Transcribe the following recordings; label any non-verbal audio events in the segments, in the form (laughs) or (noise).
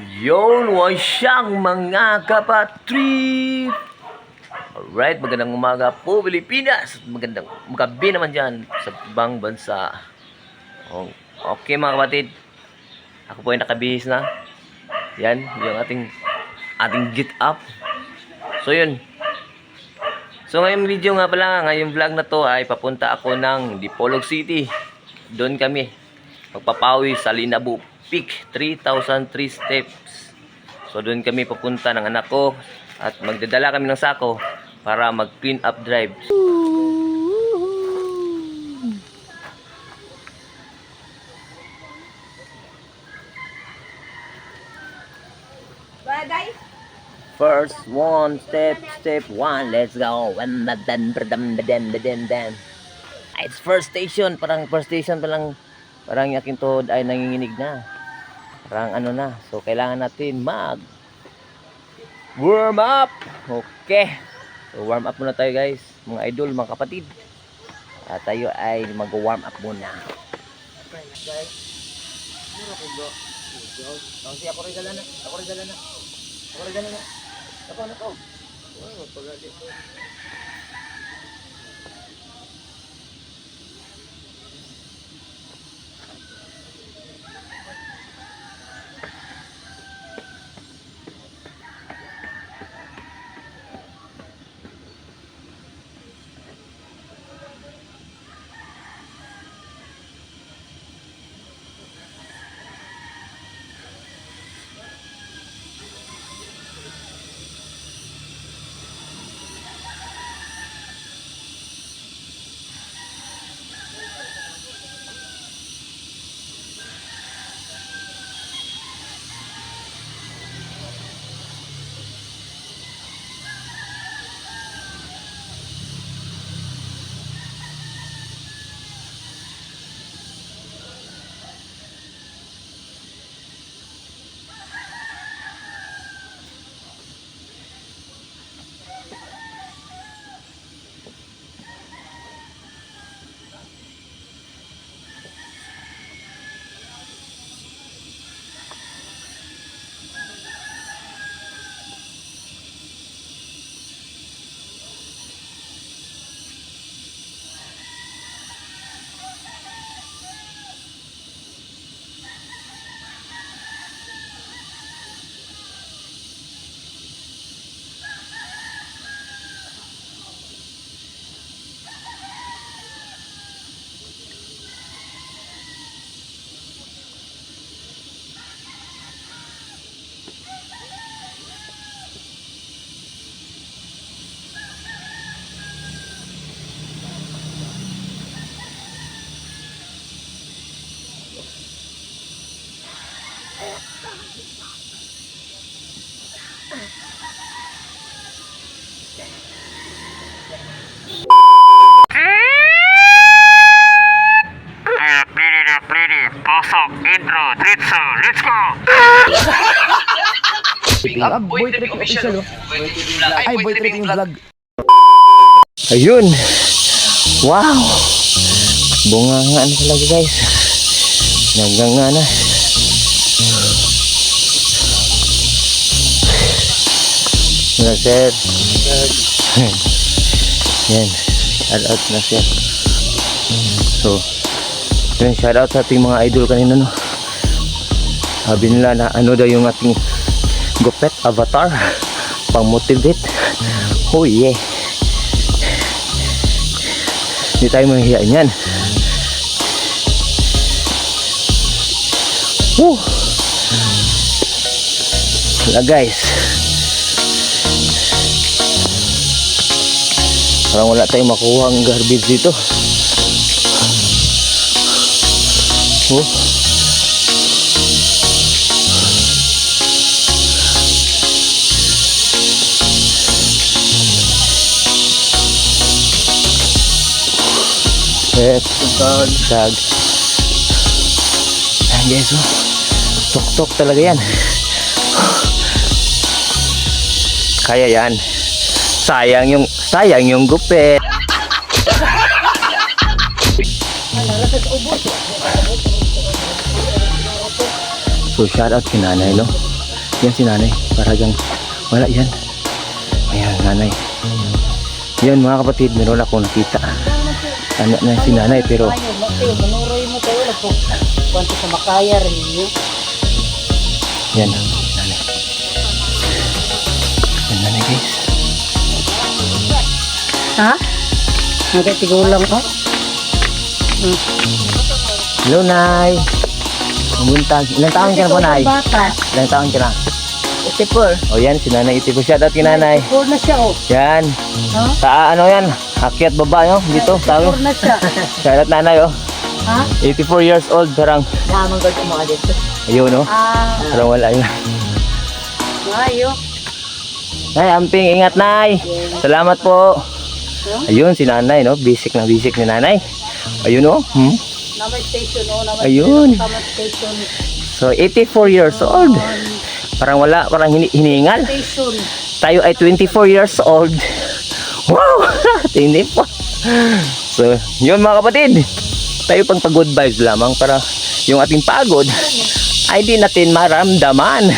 Yon, wasyang mga kapatrip! Alright, magandang umaga po Pilipinas! Magandang gabi naman dyan sa ibang bansa. Oh, Okay mga kapatid, ako po ay nakabihis na. Yan, yung ating ating get up. So yun. So ngayong video nga pala, ngayong vlog na to ay papunta ako ng Dipolog City. Doon kami magpapawi sa Linabu Peak 3,003 steps. So doon kami papunta ng anak ko at magdadala kami ng sako para mag clean up drive. Bagay. First one step, step one, let's go. When the den, den, den, den, den. Ah, It's first station, parang first station parang parang yung aking tuhod ay nanginginig na. Parang ano na. So kailangan natin mag warm up. Okay. So warm up muna tayo guys, mga idol, mga kapatid. At tayo ay mag-warm up muna. Guys, mura ko ba? Ang siya ako rin dala na. Ako rin dala na. Ako rin dala na. Ako na ko. Wow, ko. Pasok, intro, diretso, let's go! Boy trip official. Ay, boy tripping vlog. Ayun. Wow. Bunga nga na talaga guys. Naganga na. Wala sir. Yan. Shout out na siya. So, yun, shout out sa ating mga idol kanina no. Sabi nila na ano daw yung ating gupet avatar pang motivate. Oh yeah. Hindi tayo mahihiyain yan. Woo! Wala guys. Parang wala tayong makuha ang garbage dito. Oh. Yes, tag. Ayan guys, oh. Tok-tok talaga yan. Kaya yan. Sayang yung sayang yung gupit. So shout out kay nanay no. Yan si nanay. Paragang wala yan. Ayan, nanay. Yan mga kapatid, meron akong nakita. Ano na si nanay pero manuroy mo tayo. Nagpo, kwanto sa makaya rin niyo. yan nanay. Yan nanay guys. Ha? Nagkatigulang ko? Hello nay. Buntag. Ilang taon ka na po nay? Bata. Ilang taon ka na? Itipur. O yan, si nanay iti po siya. Dati nanay. Itipur na siya, oh. Yan. Ha? Sa ano yan? Akyat baba no? Dito, tawin. Itipur na siya. (laughs) Shoutout nanay oh. Ha? 84 years old, parang Damang ko mga dito. ayun no? Ah, Parang wala yun. ayo. Nay, amping, ingat nay. Salamat po. Ayun, si nanay no? Basic na basic ni nanay. Ayun no? Hmm? Namay station, oh. Namay Ayun. Namay station. So, 84 years old. Parang wala, parang hini hiningal. Station. Tayo ay 24 years old. Wow! (laughs) Tindi po. So, yun mga kapatid. Tayo pang pag-good vibes lamang para yung ating pagod ay di natin maramdaman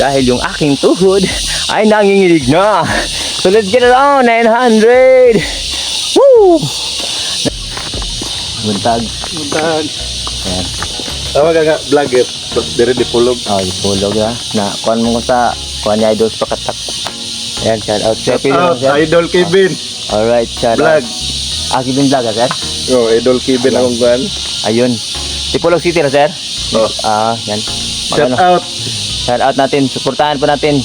dahil yung aking tuhod ay nanginginig na. So, let's get it on. 900! Woo! Buntag. Buntag. Ayan. Tama ka nga, vlogger. Dire di pulog. Oh, ipulog na. Na, kuhan mo ko sa, kuhan niya idol sa pakatak. Ayan, shout out. Shout Out, Idol Kevin. Alright, shout Vlog. out. Ah, Kevin Vlog, ah, sir? Oh, Idol Kevin akong kuhan. Ayun. Tipulog City na, sir? Oh, Ah, yan. shout Ano, out. shout out natin. Suportahan po natin.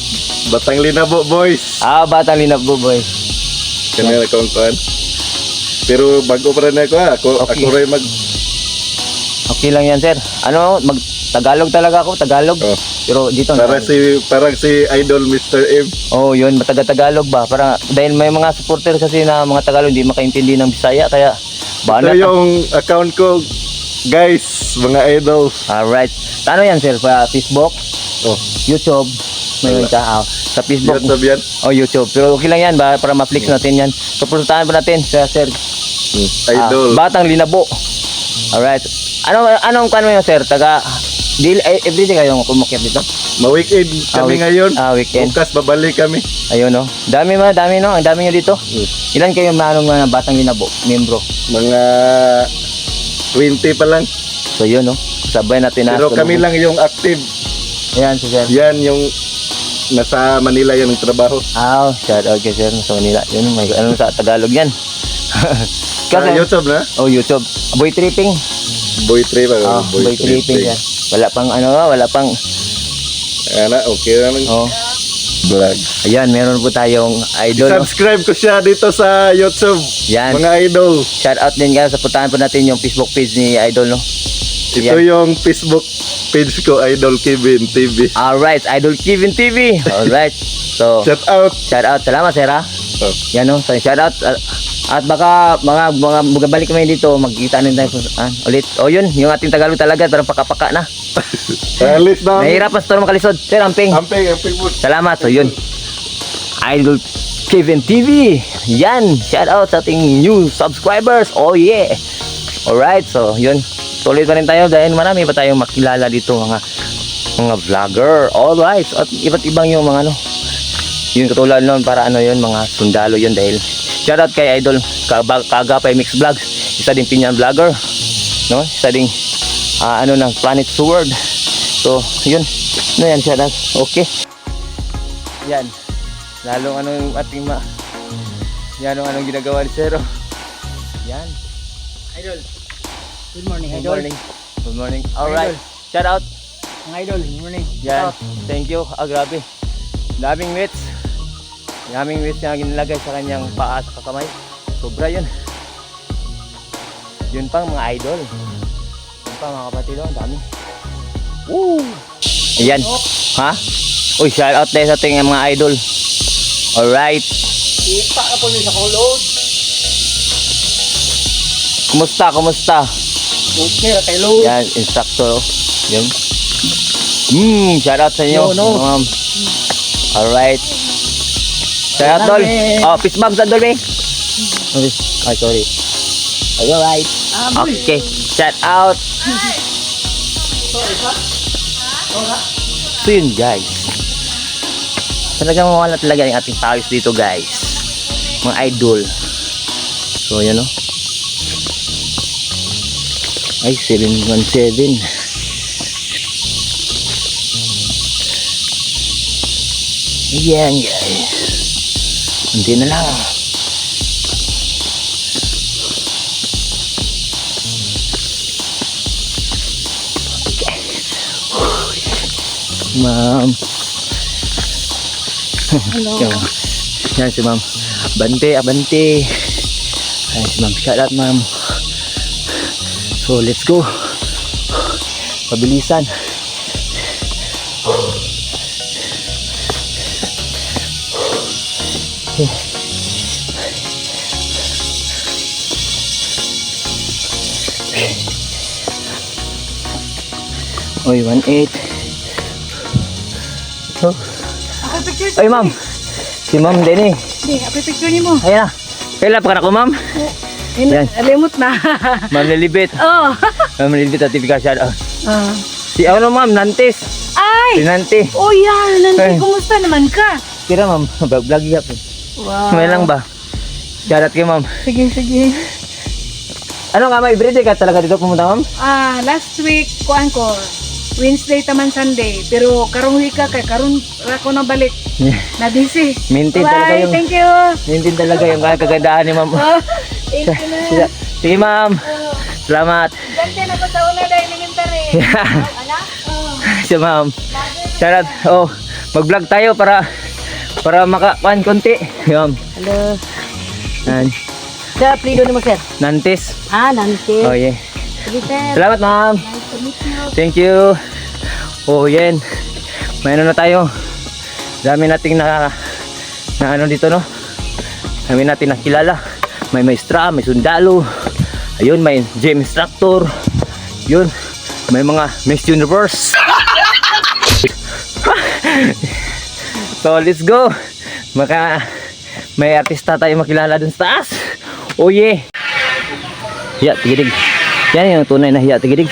Batang Linabo Boys. Ah, Batang Linap Buboy. Kanina akong kuhan. Pero bago pa rin ako ha. Ako, Okay. ako rin mag... Okay lang yan, sir. Ano, mag Tagalog talaga ako, Tagalog. Oh, Pero dito para si, parang si Idol Mr. M. Oh, yun, mataga-Tagalog ba? Para dahil may mga supporter kasi na mga Tagalog hindi makaintindi ng Bisaya kaya Ito banat. yung account ko. Guys, mga idol. Alright. Ano yan, sir? Pa Facebook, Oh, YouTube, mayroon ka. Ah, sa Facebook. YouTube yan. Oh, YouTube. Pero okay lang yan ba para ma-flex natin yan. Suportahan pa natin sa sir. Idol. Ah, Batang Linabo. Alright. Ano anong kano yun, sir? Taga Dil, eh, everyday kayo kumakit dito? Ma-weekend Ah, kami week- ngayon. Ah, weekend. Bukas babalik kami. Ayun no. Dami ma, dami no. Ang dami nyo dito. Ilan kayo manong mga batang linabo, membro? Mga 20 pa lang. So yun no. Sabay natin na. Pero kami lang yung active. Ayan si sir. Yan yung nasa Manila yan ang trabaho. Ah, shout out kay sir sa Manila. Yun, may ano sa Tagalog yan. (laughs) Sa Kasi, YouTube na. oh YouTube. Boy tripping. Boy Trip. Ah, boy, tripping yan. Wala pang ano, wala pang Ana, okay na lang. oh. Vlog. Ayan, meron po tayong idol. Subscribe ko siya dito sa YouTube. Yan. Mga idol. Shout out din guys. Supportahan po natin yung Facebook page ni Idol no. Ito yung Facebook page ko, Idol Kevin TV. Alright, Idol Kevin TV. Alright. So, Shout out. shout out. Salamat, ha. Oh, Yan no. So, shout out. At baka mga mga magabalik kami dito, magkita din tayo ah, ulit. O yun, yung ating Tagalog talaga, parang paka-paka na. (laughs) alis na. Nahihirapan sa turong makalisod. Sir, amping. Amping, amping mo. Salamat. So yun. Idol Kevin TV. Yan. Shout out sa ating new subscribers. Oh yeah. Alright. So yun. Tuloy pa rin tayo dahil marami pa tayong makilala dito mga mga vlogger. Alright. So, at iba't ibang yung mga ano. Yun katulad noon para ano yun mga sundalo yun dahil shout out kay Idol Kag- Kagapay Mix Vlogs. Isa din pinyan vlogger. No? Isa ding ah, ano ng Planet Sword. So yun. Ano yan shout out. Okay. Yan. Lalong ano yung ating ma... Yan ang anong ginagawa ni Zero. Yan. Idol. Good morning, Good Idol. morning. Good morning. Alright. Shout out. Mga Idol, good morning. Yan. Thank you. Ah, grabe. Daming weights. Daming weights na ginilagay sa kanyang paa at kamay. Sobra yun. Yun pang mga idol. Yun pang mga kapatid. oh, Ang dami. Woo! Ayan. Ha? Uy, shout out tayo sa ating mga idol. Alright. Ipa ka po sa kulod. Kumusta? Kumusta? Okay, kay Lord. Yan, instructor. oh. Yan. Hmm, shout out sa inyo. No, no. Um, alright. Shout out, Dol. Oh, peace bag sa Dol. Okay. Ay, sorry. Ay, alright. Okay. Shout out. So yun, guys. Talagang mawala talaga yung ating pawis dito guys. Mga idol. So yan o. Ay, 717. Ayan guys. Hindi na lang. Ma'am. Hello. Yan, yan si ma'am. Bante, abante. Ayan si ma'am. Shout out ma'am. So, let's go. Pabilisan. Oy, 1-8. Oh. Ako picture ma'am. Si ma'am din eh. Di, ako picture ni mo. Ayan na. Kailan pa ka na ko, ma'am? Yan. Alimot na. (laughs) Ma'am Lilibet. oh. (laughs) Ma'am Lilibet at tipika shout out. Ah. Si ano, ma'am? Nantis. Si Ay! Nanti. Oh, yan. Ay. Nanti, kumusta naman ka? Kira, ma'am. (laughs) Vlog ka po. Wow. May lang ba? Shout out kay ma'am. Sige, sige. Ano nga, ma'am? Everyday ka talaga dito pumunta, ma'am? Ah, last week, kuan ko, Wednesday taman Sunday. Pero karong wika kay karon ra ko na balik. Na busy. Maintain talaga yung... thank you. Maintain talaga yung kagandaan ni ma'am. Oh, thank you na. Sige, ma'am. Salamat. Ganda na ko sa una dahil elementary. (laughs) Anak? Oh. Siya, ma'am. Shout out. Oh, mag-vlog tayo para para makapan konti. (laughs) Ma'am. Hello. Yan. Sa plido ni mo, sir? Nantis. Ah, nanti. Oh, yeah. Sige, sir. Salamat, ma'am. Nice to meet you. Thank you. Oh, yan. May ano na tayo. Dami nating na, na ano dito, no? Dami natin nakilala. May maestra, may sundalo. Ayun, may gym instructor. Yun. May mga Miss Universe. (laughs) so, let's go. Maka, may artista tayo makilala dun sa taas. Oh, yeah. Hiya, tigidig. Yan yung tunay na hiya, tigidig.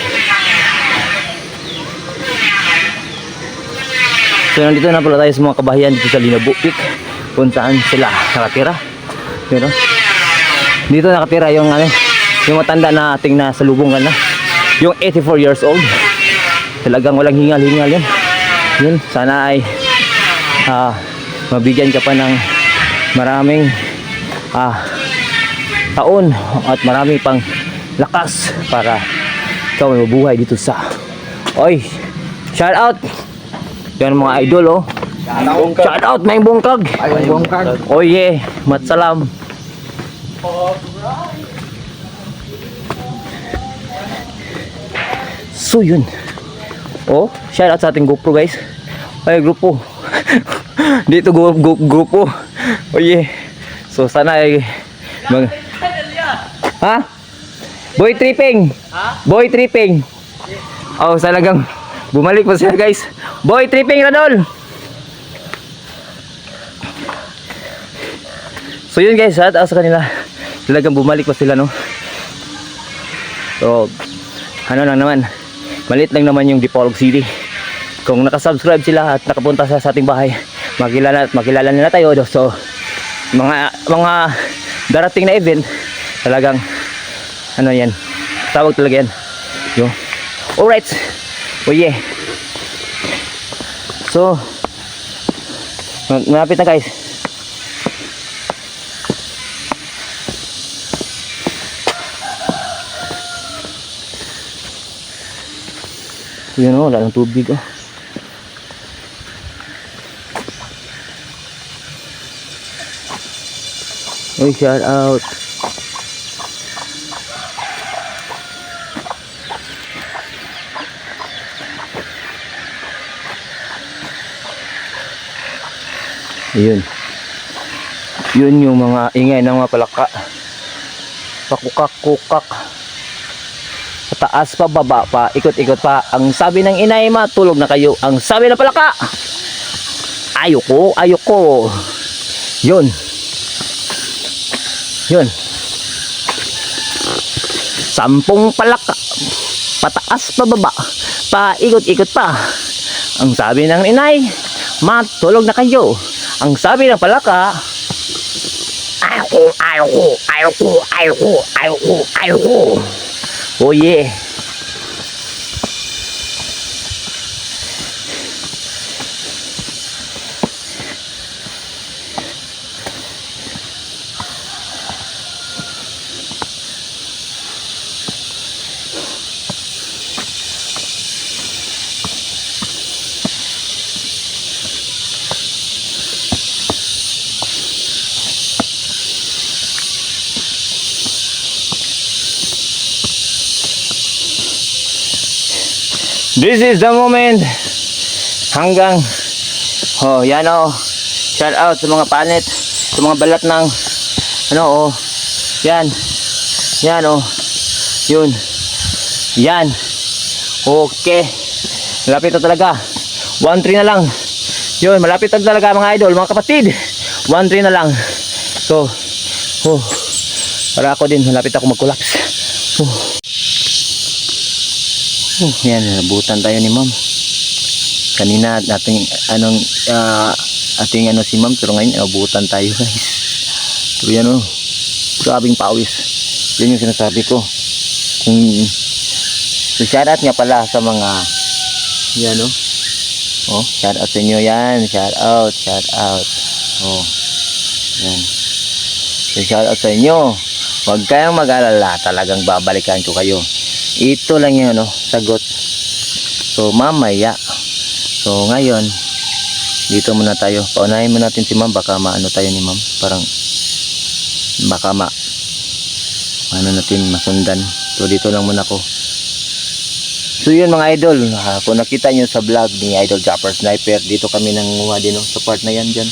So nandito na pala tayo sa mga kabahayan dito sa Linabo Peak kung saan sila nakatira. Yun, no? Dito nakatira yung ano, yung matanda na ating nasa lubungan na. Yung 84 years old. Talagang walang hingal-hingal yan. Yun, sana ay ah, mabigyan ka pa ng maraming ah, taon at marami pang lakas para ikaw ay mabuhay dito sa Oy, shout out yan mga idol oh. Shout out may bungkag. May bungkag. Oh yeah, matsalam. So yun. Oh, shout out sa ating GoPro guys. Ay, grupo. (laughs) Dito go, go, grupo. Oh yeah. So sana ay mag Ha? Boy tripping. Boy tripping. Oh, talagang bumalik pa sila guys. Boy tripping Radol. So yun guys, shout out sa kanila. Talagang bumalik pa sila no. So ano lang naman. Malit lang naman yung Dipolog City. Kung nakasubscribe sila at nakapunta sa, ating bahay, makilala makilala nila tayo. So mga mga darating na event, talagang ano yan, tawag talaga yan. Yung Alright. Oh yeah. So, ma- malapit na guys. Yun oh, wala ng tubig oh. Uy, shout out. Ayun. Yun yung mga ingay ng mga palaka. Pakukak-kukak. Pataas pa, baba pa, ikot-ikot pa. Ang sabi ng inay, matulog na kayo. Ang sabi ng palaka, ayoko, ayoko. Yun. Yun. Sampung palaka. Pataas pa, baba. Paikot-ikot pa. Ang sabi ng inay, matulog na kayo. Ang sabi ng palaka, ayoko, ayoko, ayoko, ayoko, ayoko, ayoko. Oh yeah. This is the moment. Hanggang Oh, yan oh. Shout out sa mga panit, sa mga balat ng ano oh. Yan. Yan oh. Yun. Yan. Okay. Malapit na talaga. 1-3 na lang. Yun, malapit na talaga mga idol, mga kapatid. 1-3 na lang. So, oh. Para ako din, malapit ako mag-collapse. Oh. Oh, yan, nabutan tayo ni ma'am. Kanina ating anong ah, ating ano si ma'am pero ngayon nabutan tayo guys. Pero yan oh, grabing pawis. Yan yung sinasabi ko. Kung so shoutout nga pala sa mga yan oh. Oh, shout out sa inyo yan. Shout out, shout out. Oh. Yan. So shout out sa inyo. Huwag kayong mag-alala, talagang babalikan ko kayo. Ito lang yung ano, sagot. So mamaya. So ngayon, dito muna tayo. Paunahin muna natin si ma'am. Baka maano tayo ni ma'am. Parang baka ma ano natin masundan. So dito lang muna ako. So yun mga idol, ah, kung nakita nyo sa vlog ni Idol Japper Sniper, dito kami nangunguha din oh, sa part na yan dyan.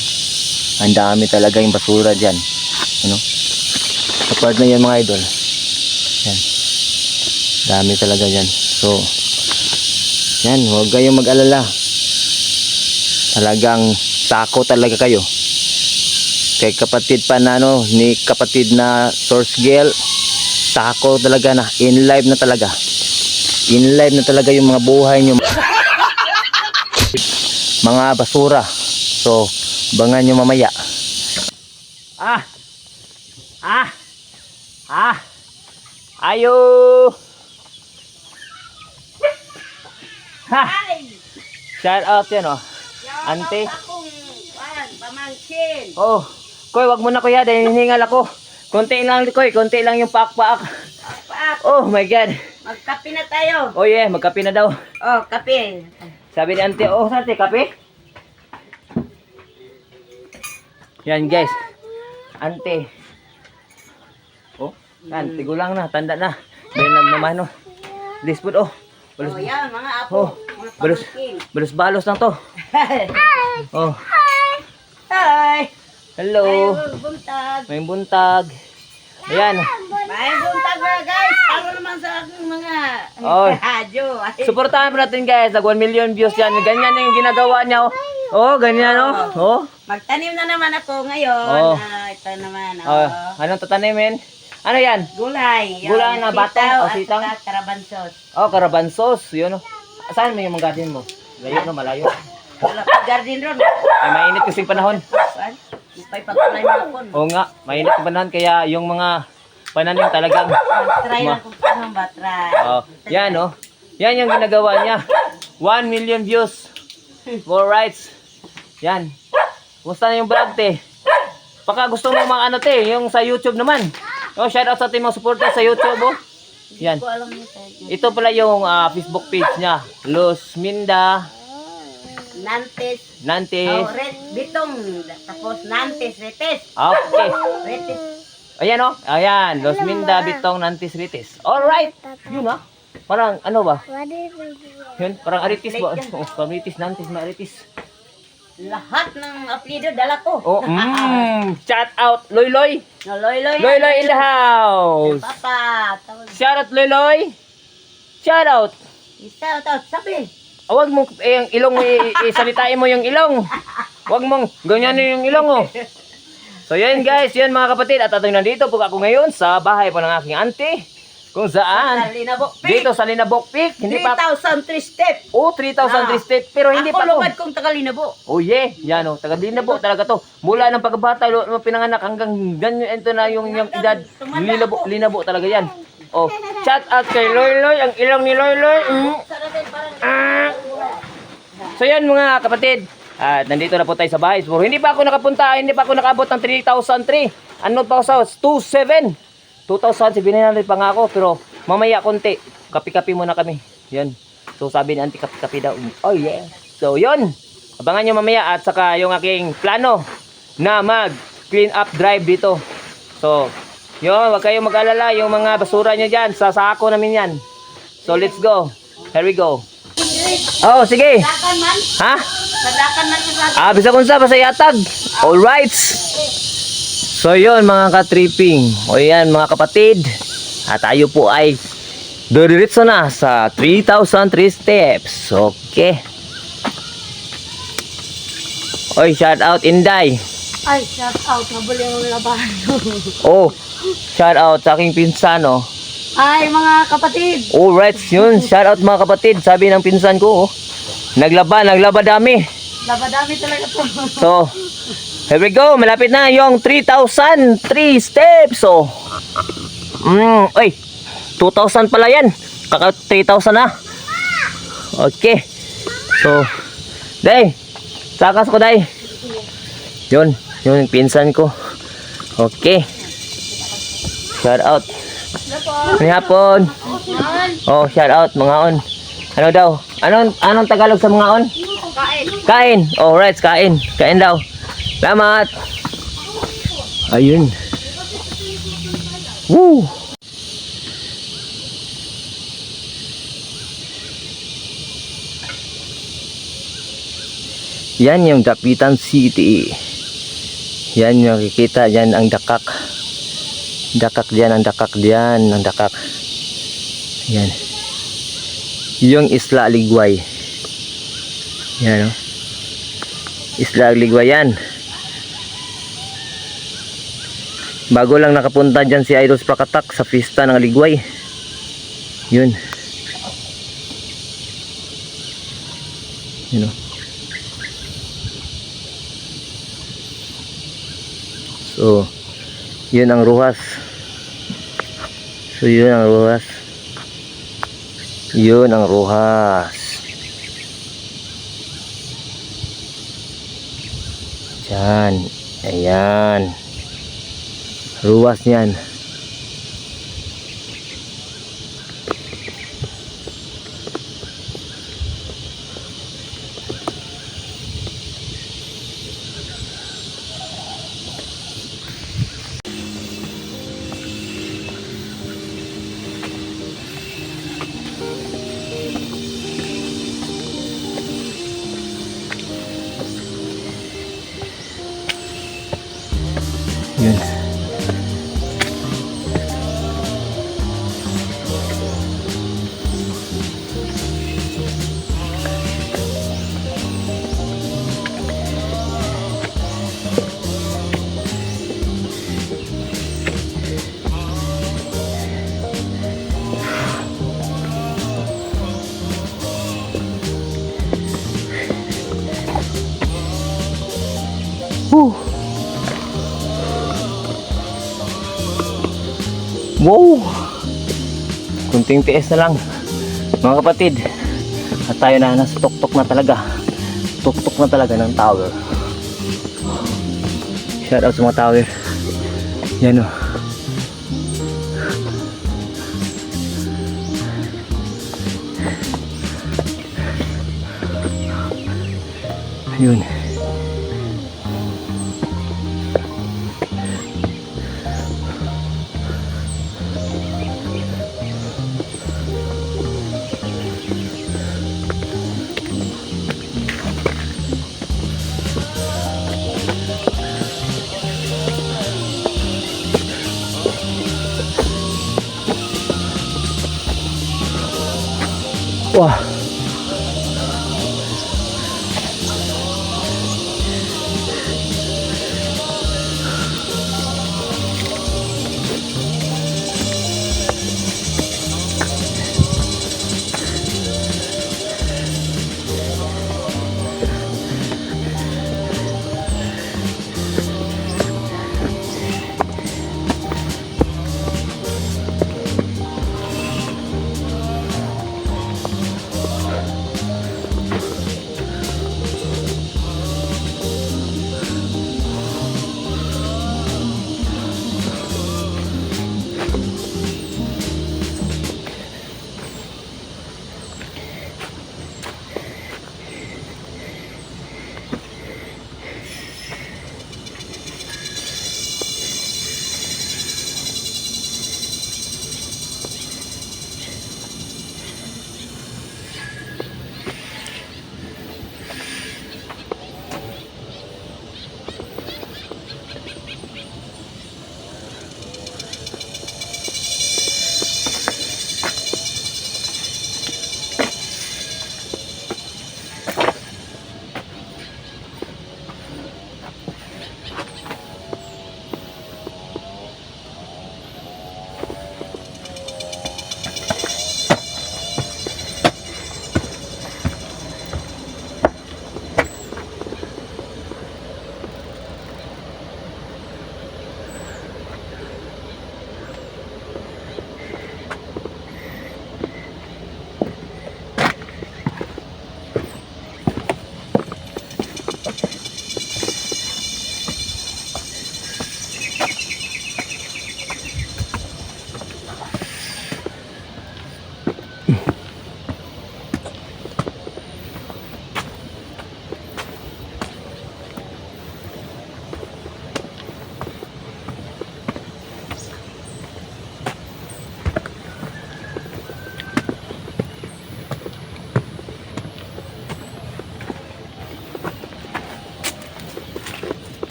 Ang dami talaga yung basura dyan. Ano? Sa part na yan mga idol. Yan. Dami talaga dyan. So, yan, huwag kayong mag-alala. Talagang sako talaga kayo. Kay kapatid pa na ano, ni kapatid na source girl, sako talaga na, in live na talaga. In live na talaga yung mga buhay nyo. (laughs) Mga basura. So, bangan nyo mamaya. Ah! Ah! Ah! Ayo! Ha! Shout out yan oh. Ante. Akong, ah, pamangkin. Oh, koy, wag mo na kuya, dahil hiningal ako. Konti lang, koy, konti lang yung paak-paak. Paak, Oh my God. magkape na tayo. Oh yeah, magkape na daw. Oh, kape. Sabi ni ante, oh, ante, kape? Yan guys. Ante. Oh, yan, tigulang na, tanda na. May nagmamano. Lisput, oh. Balus, Oh, yan, mga apo. oh, Mga pamangkin. balus balos lang to. (laughs) Oh, Hi! hello. Ay, buntag. May buntag. Ayan. May buntag na guys. Para naman sa aking mga Oh. radyo. Ay, Supportahan mo natin guys, nag 1 million views yan. Ganyan yung ginagawa niya. Oh, oh ganyan oh. Oh. Magtanim na naman ako ngayon. Oh. Ah, ito naman. oh. Oh. Anong tatanimin? Ano yan? Gulay. Gulay na sitaw o at sitang? saka karabansos. Oh, karabansos. Yun oh. Saan mo yung mga garden mo? Layo no, malayo. Wala pa garden ron. Ay, mainit kasing panahon. Saan? Ipay pagkulay mo ako. Oo nga, mainit ang panahon kaya yung mga pananim talagang Try lang kung paano ba. Try. oh, yan oh. Yan yung ginagawa niya. 1 million views. More rights. Yan. Kumusta na yung vlog, te? Baka gusto mo mga ano, te, yung sa YouTube naman. Oh, shout out sa ating mga supporter sa YouTube, oh. Yan. Ito pala yung ah, Facebook page niya. Los Minda Nantes. Nantes. Oh, red, bitong. Tapos Nantes, Retes. Okay. Retes. Ayan oh. Ayan. Los Minda Bitong Nantes Rites. Alright. Yun ah. Parang ano ba? Yun. Parang Aritis ba? Oh, (laughs) Pamritis, Nantes, Maritis. Lahat ng apelido dala ko. Oh, (laughs) mm, shout out Loy Loy. No, loy, loy. Loy Loy in the house. Papa. Tawag. Shout out Loy Loy. Shout out. Isa, ito. Sabi. Huwag mo eh, yung ilong mo i- isalitain mo yung ilong. Huwag mong ganyan yung ilong oh. So yan guys, yan mga kapatid at ato nandito po ako ngayon sa bahay po ng aking auntie. Kung saan? Linabok. Dito sa Linabok Peak. Hindi pa... 3,003 step. Oh, 3,000 step. Pero hindi Ako pa lumad ako. kong taga Linabok. Oh yeah, yan oh, taga Linabo talaga to. Mula ng pagkabata, pinanganak hanggang ganyan ito na yung, yung edad. Linabo, Linabo talaga yan. Oh, chat out kay Loy Loy, ang ilong ni Loy Loy. Mm. Ah. So yan mga kapatid, at nandito na po tayo sa bahay. So, hindi pa ako nakapunta, hindi pa ako nakabot ng 3,003. Ano pa ako sa 27. 2,700 pa nga ako, pero mamaya konti. Kapi-kapi muna kami. Yan. So sabi ni Auntie kapi-kapi daw. Oh yeah. So yun. Abangan nyo mamaya at saka yung aking plano na mag clean up drive dito. So, yun, wag kayong mag-alala yung mga basura nyo dyan. Sa sako namin yan. So let's go. Here we go. Oh, sige. Dakan man. Ha? Sadakan man Ah, bisa kung sa pasayatag. Alright. So yun mga ka-tripping. O yan mga kapatid. At tayo po ay dodiretso na sa 3,003 steps. Okay. Oy, shout out Inday. Ay, shout out. Mabuli ang labahan. (laughs) Oh, shout out sa aking pinsan, oh. Ay, mga kapatid. Alright, yun. Shout out mga kapatid. Sabi ng pinsan ko, oh. Naglaba, naglaba dami. Labadami talaga to. So, (laughs) here we go. Malapit na yung 3,003 steps. So, mm, oy, 2,000 pala yan. Kaka 3,000 na. Okay. So, day, sakas ko day. Yun, yun yung pinsan ko. Okay. Shout out. Ano hapon? Oh, shout out mga on. Ano daw? Anong anong Tagalog sa mga on? Kain. Kain. Oh, right, kain. Kain daw. Salamat. Ayun. Woo! Yan yung Dapitan City. Yan yung nakikita. Yan ang dakak. Dakak diyan, ang dakak diyan, ang dakak. Yan. Yung Isla Ligway. Yan o. Isla Ligway yan. Bago lang nakapunta dyan si Iros Prakatak sa pista ng Ligway. Yun. Yun o. So, yun ang ruhas. So, yun ang ruhas. Yun ang ruhas. Diyan. Ayan. Ruwas niyan. Wow! Kunting tiis na lang. Mga kapatid, at tayo na nasa tuktok na talaga. Tuktok na talaga ng tower. Shout out sa mga tower. Yan o. Ayun. 哇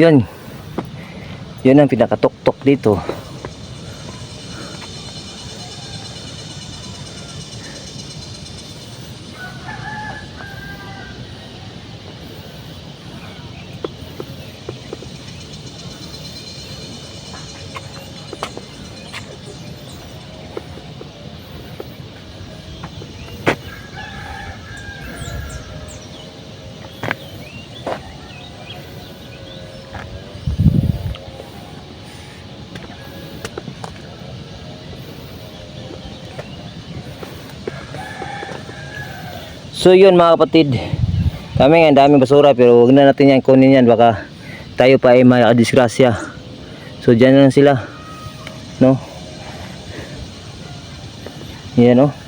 Yun. Yun ang pinakatuktok dito. So yun mga kapatid. Kami nga daming basura pero wag na natin yan kunin yan baka tayo pa ay may disgrasya. So dyan na lang sila. No? Yan no.